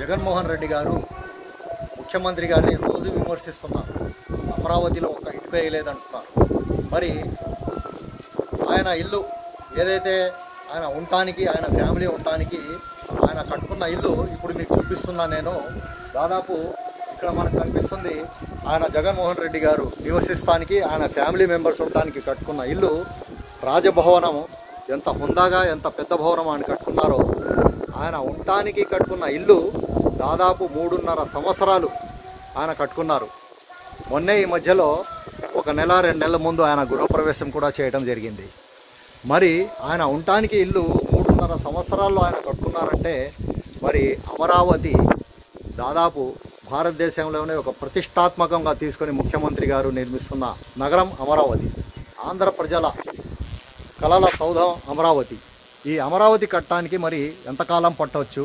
జగన్మోహన్ రెడ్డి గారు ముఖ్యమంత్రి గారిని రోజు విమర్శిస్తున్నారు. అమరావతిలో ఒక ఇటుక వేయలేదంటున్నారు. మరి ఆయన ఇల్లు ఏదైతే ఆయన ఉండటానికి ఆయన ఫ్యామిలీ ఉండటానికి ఆయన కట్టుకున్న ఇల్లు ఇప్పుడు మీకు చూపిస్తున్నా నేను. దాదాపు ఇక్కడ మనకు కనిపిస్తుంది ఆయన జగన్మోహన్ రెడ్డి గారు నివసిస్తానికి ఆయన ఫ్యామిలీ మెంబర్స్ ఉండటానికి కట్టుకున్న ఇల్లు. రాజభవనం ఎంత హుందాగా ఎంత పెద్ద భవనం ఆయన కట్టుకున్నారో ఆయన ఉండటానికి కట్టుకున్న ఇల్లు దాదాపు మూడున్నర సంవత్సరాలు ఆయన కట్టుకున్నారు. మొన్నే ఈ మధ్యలో ఒక నెల రెండు నెలల ముందు ఆయన గృహప్రవేశం కూడా చేయడం జరిగింది. మరి ఆయన ఉండటానికి ఇల్లు మూడున్నర సంవత్సరాల్లో ఆయన కట్టుకున్నారంటే మరి అమరావతి దాదాపు భారతదేశంలోనే ఒక ప్రతిష్టాత్మకంగా తీసుకొని ముఖ్యమంత్రి గారు నిర్మిస్తున్న నగరం అమరావతి. ఆంధ్ర ప్రజల కళల సౌధం అమరావతి. ఈ అమరావతి కట్టడానికి మరి ఎంతకాలం పట్టవచ్చు?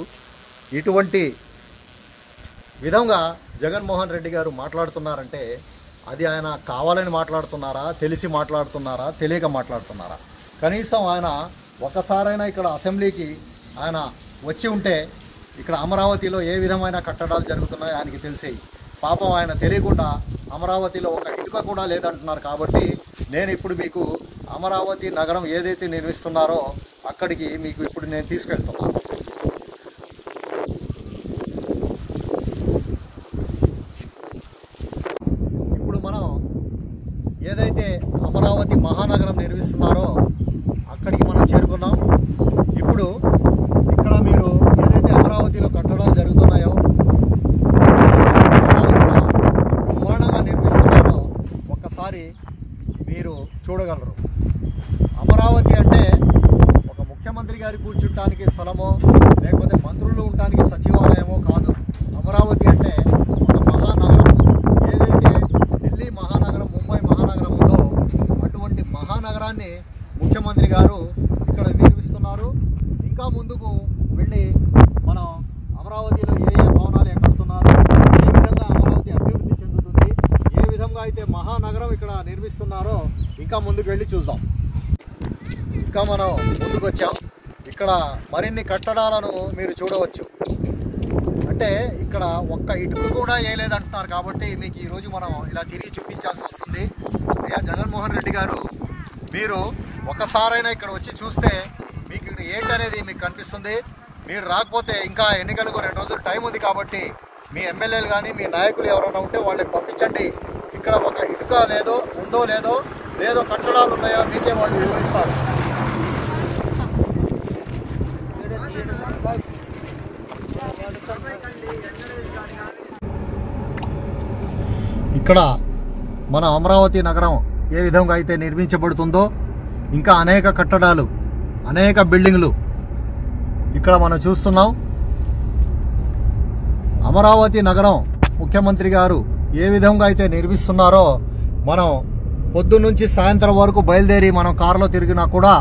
ఇటువంటి విధంగా జగన్మోహన్ రెడ్డి గారు మాట్లాడుతున్నారంటే అది ఆయన కావాలని మాట్లాడుతున్నారా తెలిసి మాట్లాడుతున్నారా తెలియక మాట్లాడుతున్నారా? కనీసం ఆయన ఒకసారైనా ఇక్కడ అసెంబ్లీకి ఆయన వచ్చి ఉంటే ఇక్కడ అమరావతిలో ఏ విధమైన కట్టడాలు జరుగుతున్నాయో ఆయనకి తెలిసేవి పాపం ఆయన తెలియకుండా అమరావతిలో ఒక ఇటుక కూడా లేదంటున్నారు కాబట్టి నేను ఇప్పుడు మీకు అమరావతి నగరం ఏదైతే నిర్మిస్తున్నారో అక్కడికి మీకు ఇప్పుడు నేను తీసుకెళ్తున్నాను ఇప్పుడు మనం ఏదైతే అమరావతి మహానగరం నిర్మిస్తున్నారో అక్కడికి మనం చేరుకున్నాం ఇప్పుడు ఇక్కడ మీరు ఏదైతే అమరావతిలో కట్టడాలు జరుగుతున్నాయో ఇక్కడ బ్రహ్మాండంగా నిర్మిస్తున్నారో ఒక్కసారి మీరు చూడగలరు అమరావతి అంటే ఒక ముఖ్యమంత్రి గారి కూర్చుంటానికి స్థలమో లేకపోతే మంత్రులు ఉండటానికి సచివాలయమో కాదు అమరావతి అంటే ఒక మహానగరం ఏదైతే ఢిల్లీ మహానగరం ముంబై మహానగరం ఉందో అటువంటి మహానగరాన్ని ముఖ్యమంత్రి గారు ఇక్కడ నిర్మిస్తున్నారు ఇంకా ముందుకు వెళ్ళి మనం అమరావతిలో ఏ ఏ భవనాలు ఎక్కడుతున్నారు ఏ విధంగా అమరావతి అభివృద్ధి చెందుతుంది ఏ విధంగా అయితే మహానగరం ఇక్కడ నిర్మిస్తున్నారో ఇంకా ముందుకు వెళ్ళి చూద్దాం. ఇంకా మనం ముందుకు వచ్చాం. ఇక్కడ మరిన్ని కట్టడాలను మీరు చూడవచ్చు. అంటే ఇక్కడ ఒక్క ఇటుకు కూడా వేయలేదంటున్నారు కాబట్టి మీకు ఈరోజు మనం ఇలా తిరిగి చూపించాల్సి వస్తుంది. అయ్యా జగన్మోహన్ రెడ్డి గారు మీరు ఒకసారైనా ఇక్కడ వచ్చి చూస్తే మీకు ఇక్కడ ఏంటనేది మీకు కనిపిస్తుంది. మీరు రాకపోతే ఇంకా ఎన్నికలకు రెండు రోజులు టైం ఉంది కాబట్టి మీ ఎమ్మెల్యేలు కానీ మీ నాయకులు ఎవరైనా ఉంటే వాళ్ళని పంపించండి. ఇక్కడ ఒక ఇటుక లేదో ఉందో లేదో లేదో కట్టడాలు ఉన్నాయో మీకే వాళ్ళు వివరిస్తారు. ఇక్కడ మన అమరావతి నగరం ఏ విధంగా అయితే నిర్మించబడుతుందో ఇంకా అనేక కట్టడాలు అనేక బిల్డింగ్లు ఇక్కడ మనం చూస్తున్నాం. అమరావతి నగరం ముఖ్యమంత్రి గారు ఏ విధంగా అయితే నిర్మిస్తున్నారో మనం పొద్దు నుంచి సాయంత్రం వరకు బయలుదేరి మనం కారులో తిరిగినా కూడా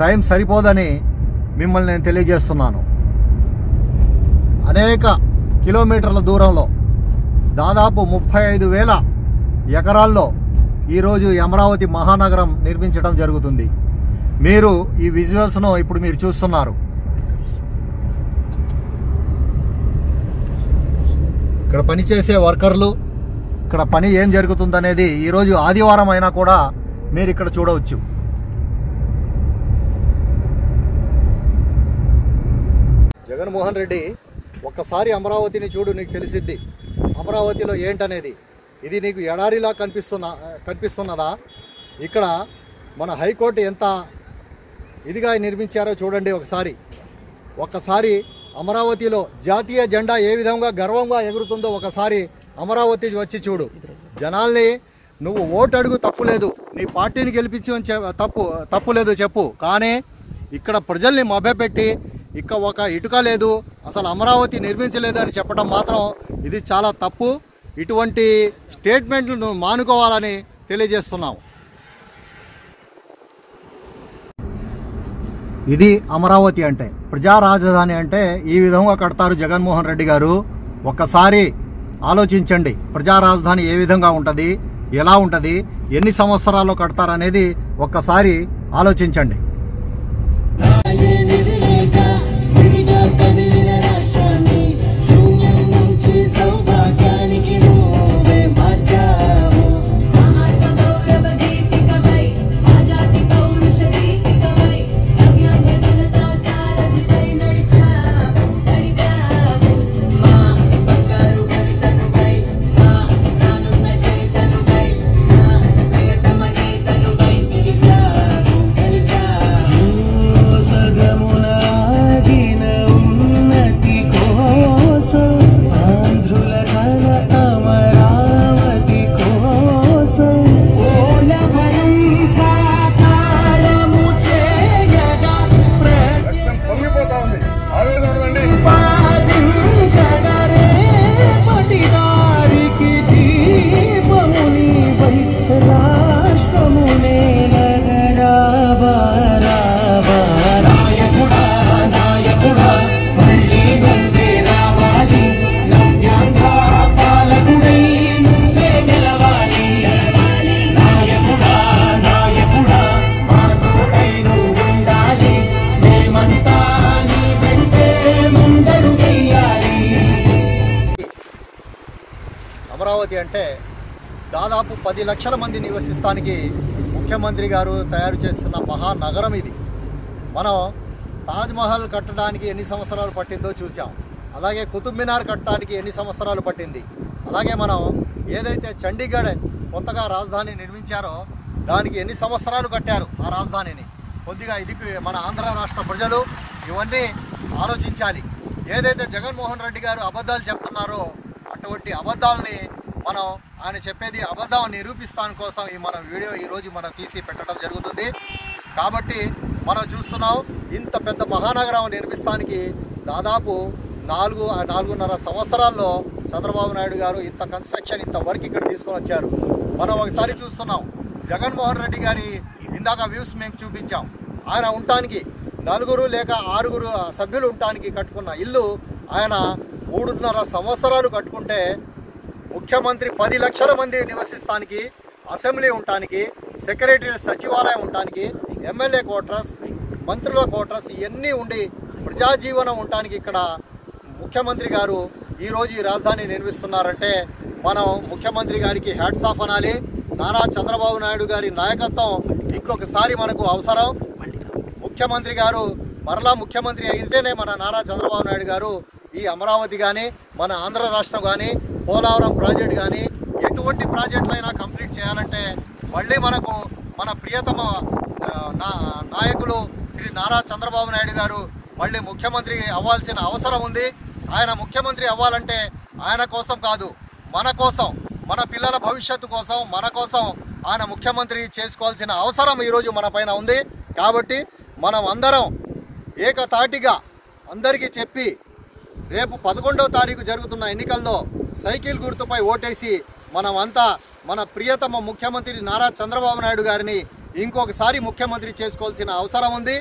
టైం సరిపోదని మిమ్మల్ని నేను తెలియజేస్తున్నాను. అనేక కిలోమీటర్ల దూరంలో దాదాపు ముప్పై ఐదు వేల ఎకరాల్లో ఈరోజు అమరావతి మహానగరం నిర్మించడం జరుగుతుంది. మీరు ఈ విజువల్స్ను ఇప్పుడు మీరు చూస్తున్నారు. ఇక్కడ పనిచేసే వర్కర్లు ఇక్కడ పని ఏం జరుగుతుందనేది ఈరోజు ఆదివారం అయినా కూడా మీరు ఇక్కడ చూడవచ్చు. జగన్మోహన్ రెడ్డి ఒక్కసారి అమరావతిని చూడు నీకు తెలిసిద్ది. అమరావతిలో ఏంటనేది? ఇది నీకు ఎడారిలా కనిపిస్తున్న కనిపిస్తున్నదా? ఇక్కడ మన హైకోర్టు ఎంత ఇదిగా నిర్మించారో చూడండి ఒకసారి. ఒక్కసారి అమరావతిలో జాతీయ జెండా ఏ విధంగా గర్వంగా ఎగురుతుందో ఒకసారి అమరావతి వచ్చి చూడు. జనాల్ని నువ్వు ఓటు అడుగు తప్పు లేదు. నీ పార్టీని గెలిపించు అని తప్పు తప్పు లేదు చెప్పు. కానీ ఇక్కడ ప్రజల్ని మభ్యపెట్టి ఇక ఒక ఇటుక లేదు. అసలు అమరావతి నిర్మించలేదు అని చెప్పడం మాత్రం ఇది చాలా తప్పు. ఇటువంటి స్టేట్మెంట్లు నువ్వు మానుకోవాలని తెలియజేస్తున్నాం ఇది అమరావతి అంటే ప్రజా రాజధాని అంటే ఈ విధంగా కడతారు జగన్మోహన్ రెడ్డి గారు. ఒక్కసారి ఆలోచించండి ప్రజా రాజధాని ఏ విధంగా ఉంటుంది ఎలా ఉంటుంది ఎన్ని సంవత్సరాల్లో కడతారనేది ఒక్కసారి ఆలోచించండి. దాదాపు పది లక్షల మంది నివసిస్తానికి ముఖ్యమంత్రి గారు తయారు చేస్తున్న మహానగరం ఇది. మనం తాజ్మహల్ కట్టడానికి ఎన్ని సంవత్సరాలు పట్టిందో చూసాం అలాగే కుతుబ్ మినార్ కట్టడానికి ఎన్ని సంవత్సరాలు పట్టింది. అలాగే మనం ఏదైతే చండీగఢ్ కొత్తగా రాజధాని నిర్మించారో దానికి ఎన్ని సంవత్సరాలు కట్టారు ఆ రాజధానిని. కొద్దిగా ఇది మన ఆంధ్ర రాష్ట్ర ప్రజలు ఇవన్నీ ఆలోచించాలి. ఏదైతే జగన్మోహన్ రెడ్డి గారు అబద్ధాలు చెప్తున్నారో అటువంటి అబద్ధాలని మనం ఆయన చెప్పేది అబద్ధం నిరూపిస్తాను కోసం ఈ మన వీడియో ఈరోజు మనం తీసి పెట్టడం జరుగుతుంది. కాబట్టి మనం చూస్తున్నాం ఇంత పెద్ద మహానగరం నిర్మిస్తానికి దాదాపు నాలుగు నాలుగున్నర సంవత్సరాల్లో చంద్రబాబు నాయుడు గారు ఇంత కన్స్ట్రక్షన్ ఇంత వర్క్ ఇక్కడ తీసుకొని వచ్చారు. మనం ఒకసారి చూస్తున్నాం జగన్మోహన్ రెడ్డి గారి ఇందాక వ్యూస్ మేము చూపించాం. ఆయన ఉండటానికి నలుగురు లేక ఆరుగురు సభ్యులు ఉండటానికి కట్టుకున్న ఇల్లు ఆయన మూడున్నర సంవత్సరాలు కట్టుకుంటే ముఖ్యమంత్రి పది లక్షల మంది నివసిస్తానికి అసెంబ్లీ ఉండటానికి సెక్రటరీ సచివాలయం ఉండటానికి ఎమ్మెల్యే క్వార్టర్స్ మంత్రుల క్వార్టర్స్ ఇవన్నీ ఉండి ప్రజాజీవనం ఉండటానికి ఇక్కడ ముఖ్యమంత్రి గారు ఈరోజు ఈ రాజధాని నిర్మిస్తున్నారంటే మనం ముఖ్యమంత్రి గారికి హ్యాట్స్ ఆఫ్ అనాలి. నారా చంద్రబాబు నాయుడు గారి నాయకత్వం ఇంకొకసారి మనకు అవసరం. ముఖ్యమంత్రి గారు మరలా ముఖ్యమంత్రి అయితేనే మన నారా చంద్రబాబు నాయుడు గారు ఈ అమరావతి కానీ మన ఆంధ్ర రాష్ట్రం కానీ పోలవరం ప్రాజెక్ట్ కానీ ఎటువంటి ప్రాజెక్టులైనా కంప్లీట్ చేయాలంటే మళ్ళీ మనకు మన ప్రియతమ నా నాయకులు శ్రీ నారా చంద్రబాబు నాయుడు గారు మళ్ళీ ముఖ్యమంత్రి అవ్వాల్సిన అవసరం ఉంది. ఆయన ముఖ్యమంత్రి అవ్వాలంటే ఆయన కోసం కాదు మన కోసం మన పిల్లల భవిష్యత్తు కోసం మన కోసం ఆయన ముఖ్యమంత్రి చేసుకోవాల్సిన అవసరం ఈరోజు మన పైన ఉంది. కాబట్టి మనం అందరం ఏకతాటిగా అందరికీ చెప్పి రేపు పదకొండవ తారీఖు జరుగుతున్న ఎన్నికల్లో సైకిల్ గుర్తుపై ఓటేసి మనమంతా మన ప్రియతమ ముఖ్యమంత్రి నారా చంద్రబాబు నాయుడు గారిని ఇంకొకసారి ముఖ్యమంత్రి చేసుకోవాల్సిన అవసరం ఉంది.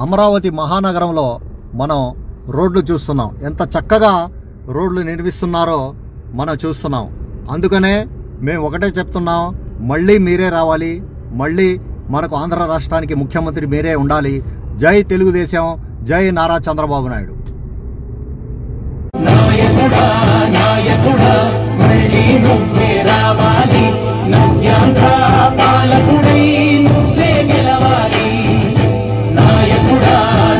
అమరావతి మహానగరంలో మనం రోడ్లు చూస్తున్నాం. ఎంత చక్కగా రోడ్లు నిర్మిస్తున్నారో మనం చూస్తున్నాం. అందుకనే మేము ఒకటే చెప్తున్నాం. మళ్ళీ మీరే రావాలి. మళ్ళీ మనకు ఆంధ్ర రాష్ట్రానికి ముఖ్యమంత్రి మీరే ఉండాలి. జై తెలుగుదేశం జై నారా చంద్రబాబు నాయుడు. నాయకుడా నాయకుడా మళ్ళీ నువ్వే రావాలి. నవ్యాంధ్ర పాలకుడై నువ్వే గెలవాలి. నాయకుడా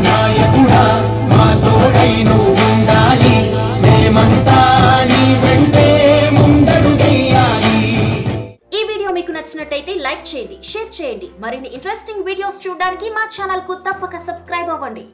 నాయకుడా మా తోడై నువ్వు ఉండాలి మేమంతా నీ వెంటే ముందడుగెయ్యాలి ఈ వీడియో మీకు నచ్చినట్టయితే లైక్ చేయండి షేర్ చేయండి. మరిన్ని ఇంట్రెస్టింగ్ వీడియోస్ చూడడానికి మా ఛానల్కు తప్పక సబ్స్క్రైబ్ అవ్వండి.